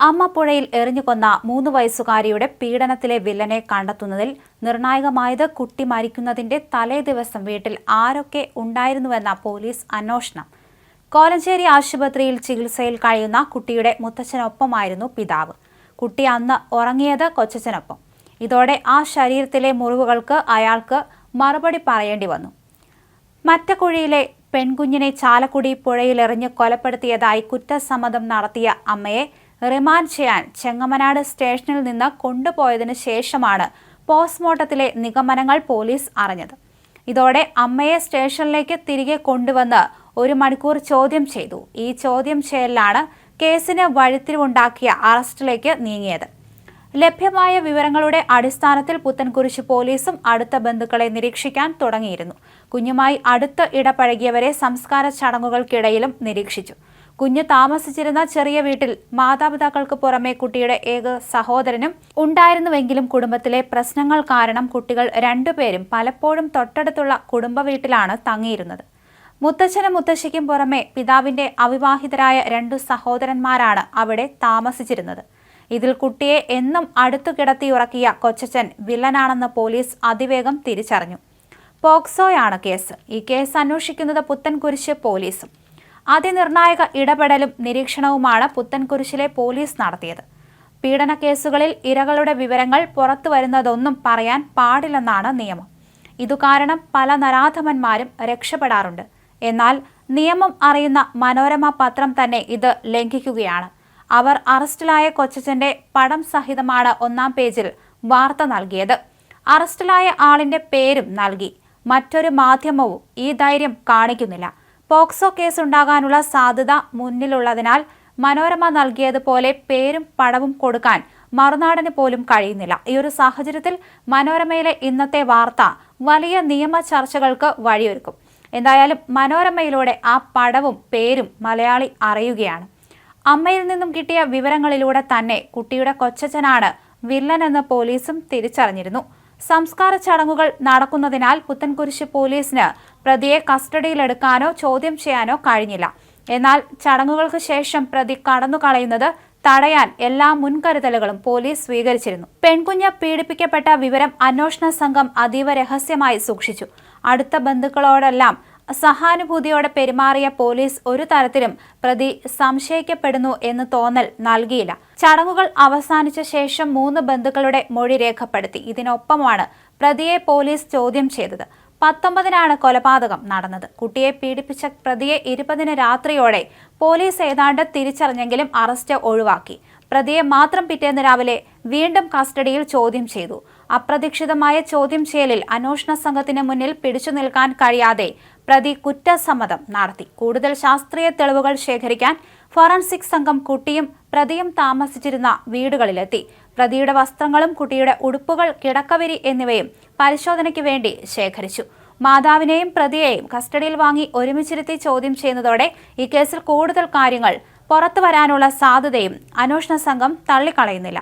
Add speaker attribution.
Speaker 1: അമ്മ പുഴയിൽ എറിഞ്ഞുകൊന്ന മൂന്ന് വയസ്സുകാരിയുടെ പീഡനത്തിലെ വില്ലനെ കണ്ടെത്തുന്നതിൽ നിർണായകമായത് കുട്ടി മരിക്കുന്നതിന്റെ തലേദിവസം വീട്ടിൽ ആരൊക്കെ ഉണ്ടായിരുന്നുവെന്ന പോലീസ് അന്വേഷണം. കോലഞ്ചേരി ആശുപത്രിയിൽ ചികിത്സയിൽ കഴിയുന്ന കുട്ടിയുടെ മുത്തച്ഛനൊപ്പമായിരുന്നു പിതാവ്. കുട്ടി അന്ന് ഉറങ്ങിയത് കൊച്ചച്ഛനൊപ്പം. ഇതോടെ ആ ശരീരത്തിലെ മുറിവുകൾക്ക് അയാൾക്ക് മറുപടി പറയേണ്ടി വന്നു. മറ്റക്കുഴിയിലെ പെൺകുഞ്ഞിനെ ചാലക്കുടി പുഴയിലെറിഞ്ഞ് കൊലപ്പെടുത്തിയതായി കുറ്റസമ്മതം നടത്തിയ അമ്മയെ റിമാൻഡ് ചെയ്യാൻ ചെങ്ങമനാട് സ്റ്റേഷനിൽ നിന്ന് കൊണ്ടുപോയതിനു ശേഷമാണ് പോസ്റ്റ്മോർട്ടത്തിലെ നിഗമനങ്ങൾ പോലീസ് അറിഞ്ഞത്. ഇതോടെ അമ്മയെ സ്റ്റേഷനിലേക്ക് തിരികെ കൊണ്ടുവന്ന് ഒരു മണിക്കൂർ ചോദ്യം ചെയ്തു. ഈ ചോദ്യം ചെയ്യലിലാണ് കേസിന് വഴിത്തിരിവുണ്ടാക്കിയ അറസ്റ്റിലേക്ക് നീങ്ങിയത്. ലഭ്യമായ വിവരങ്ങളുടെ അടിസ്ഥാനത്തിൽ പുത്തൻകുരിശ് പോലീസും അടുത്ത ബന്ധുക്കളെ നിരീക്ഷിക്കാൻ തുടങ്ങിയിരുന്നു. കുഞ്ഞുമായി അടുത്ത് ഇടപഴകിയവരെ സംസ്കാര ചടങ്ങുകൾക്കിടയിലും നിരീക്ഷിച്ചു. കുഞ്ഞ് താമസിച്ചിരുന്ന ചെറിയ വീട്ടിൽ മാതാപിതാക്കൾക്ക് പുറമെ കുട്ടിയുടെ ഏക സഹോദരനും ഉണ്ടായിരുന്നുവെങ്കിലും കുടുംബത്തിലെ പ്രശ്നങ്ങൾ കാരണം കുട്ടികൾ രണ്ടുപേരും പലപ്പോഴും തൊട്ടടുത്തുള്ള കുടുംബ വീട്ടിലാണ് തങ്ങിയിരുന്നത്. മുത്തച്ഛനും മുത്തശ്ശിക്കും പുറമെ പിതാവിന്റെ അവിവാഹിതരായ രണ്ടു സഹോദരന്മാരാണ് അവിടെ താമസിച്ചിരുന്നത്. ഇതിൽ കുട്ടിയെ എന്നും അടുത്തു കിടത്തിയുറക്കിയ കൊച്ചച്ചൻ വില്ലനാണെന്ന് പോലീസ് അതിവേഗം തിരിച്ചറിഞ്ഞു. പോക്സോയാണ് കേസ്. ഈ കേസ് അന്വേഷിക്കുന്നത് പുത്തൻകുരിശ് പോലീസും. അതിനിർണായക ഇടപെടലും നിരീക്ഷണവുമാണ് പുത്തൻകുരിശിലെ പോലീസ് നടത്തിയത്. പീഡന കേസുകളിൽ ഇരകളുടെ വിവരങ്ങൾ പുറത്തു വരുന്നതൊന്നും പറയാൻ പാടില്ലെന്നാണ് നിയമം. ഇതുകാരണം പല നരാധമന്മാരും രക്ഷപ്പെടാറുണ്ട്. എന്നാൽ നിയമം അറിയുന്ന മനോരമ പത്രം തന്നെ ഇത് ലംഘിക്കുകയാണ്. അവർ അറസ്റ്റിലായ കൊച്ചച്ചന്റെ പടം സഹിതമാണ് ഒന്നാം പേജിൽ വാർത്ത നൽകിയത്. അറസ്റ്റിലായ ആളിന്റെ പേരും നൽകി. മറ്റൊരു മാധ്യമവും ഈ ധൈര്യം കാണിക്കുന്നില്ല. പോക്സോ കേസ് ഉണ്ടാകാനുള്ള സാധ്യത മുന്നിലുള്ളതിനാൽ മനോരമ നൽകിയതുപോലെ പേരും പടവും കൊടുക്കാൻ മറുനാടന് പോലും കഴിയുന്നില്ല. ഈ ഒരു സാഹചര്യത്തിൽ മനോരമയിലെ ഇന്നത്തെ വാർത്ത വലിയ നിയമ ചർച്ചകൾക്ക് വഴിയൊരുക്കും. എന്തായാലും മനോരമയിലൂടെ ആ പടവും പേരും മലയാളി അറിയുകയാണ്. അമ്മയിൽ നിന്നും കിട്ടിയ വിവരങ്ങളിലൂടെ തന്നെ കുട്ടിയുടെ കൊച്ചച്ഛനാണ് വില്ലനെന്ന് പോലീസും തിരിച്ചറിഞ്ഞിരുന്നു. സംസ്കാര ചടങ്ങുകൾ നടക്കുന്നതിനാൽ പുത്തൻകുരിശ് പോലീസിന് പ്രതിയെ കസ്റ്റഡിയിലെടുക്കാനോ ചോദ്യം ചെയ്യാനോ കഴിഞ്ഞില്ല. എന്നാൽ ചടങ്ങുകൾക്ക് ശേഷം പ്രതി കടന്നു കളയുന്നത് തടയാൻ എല്ലാ മുൻകരുതലുകളും പോലീസ് സ്വീകരിച്ചിരുന്നു. പെൺകുഞ്ഞ് പീഡിപ്പിക്കപ്പെട്ട വിവരം അന്വേഷണ സംഘം അതീവ രഹസ്യമായി സൂക്ഷിച്ചു. അടുത്ത ബന്ധുക്കളോടെല്ലാം സഹാനുഭൂതിയോടെ പെരുമാറിയ പോലീസ് ഒരു തരത്തിലും പ്രതി സംശയിക്കപ്പെടുന്നു എന്ന് തോന്നൽ നൽകിയില്ല. ചടങ്ങുകൾ അവസാനിച്ച ശേഷം മൂന്ന് ബന്ധുക്കളുടെ മൊഴി രേഖപ്പെടുത്തി. ഇതിനൊപ്പമാണ് പ്രതിയെ പോലീസ് ചോദ്യം ചെയ്തത്. പത്തൊമ്പതിനാണ് കൊലപാതകം നടന്നത്. കുട്ടിയെ പീഡിപ്പിച്ച പ്രതിയെ ഇരുപതിന് രാത്രിയോടെ പോലീസ് ഏതാണ്ട് തിരിച്ചറിഞ്ഞെങ്കിലും അറസ്റ്റ് ഒഴിവാക്കി. പ്രതിയെ മാത്രം പിറ്റേന്ന് രാവിലെ വീണ്ടും കസ്റ്റഡിയിൽ ചോദ്യം ചെയ്തു. അപ്രതീക്ഷിതമായ ചോദ്യം ചെയ്യലിൽ അന്വേഷണ സംഘത്തിന് മുന്നിൽ പിടിച്ചു നിൽക്കാൻ കഴിയാതെ പ്രതി കുറ്റസമ്മതം നടത്തി. കൂടുതൽ ശാസ്ത്രീയ തെളിവുകൾ ശേഖരിക്കാൻ ഫോറൻസിക് സംഘം കുട്ടിയും പ്രതിയും താമസിച്ചിരുന്ന വീടുകളിലെത്തി. പ്രതിയുടെ വസ്ത്രങ്ങളും കുട്ടിയുടെ ഉടുപ്പുകൾ കിടക്കവരി എന്നിവയും പരിശോധനയ്ക്ക് വേണ്ടി ശേഖരിച്ചു. മാതാവിനെയും പ്രതിയെയും കസ്റ്റഡിയിൽ വാങ്ങി ഒരുമിച്ചിരുത്തി ചോദ്യം ചെയ്യുന്നതോടെ ഈ കേസിൽ കൂടുതൽ കാര്യങ്ങൾ പുറത്തു വരാനുള്ള സാധ്യതയും അന്വേഷണ സംഘം തള്ളിക്കളയുന്നില്ല.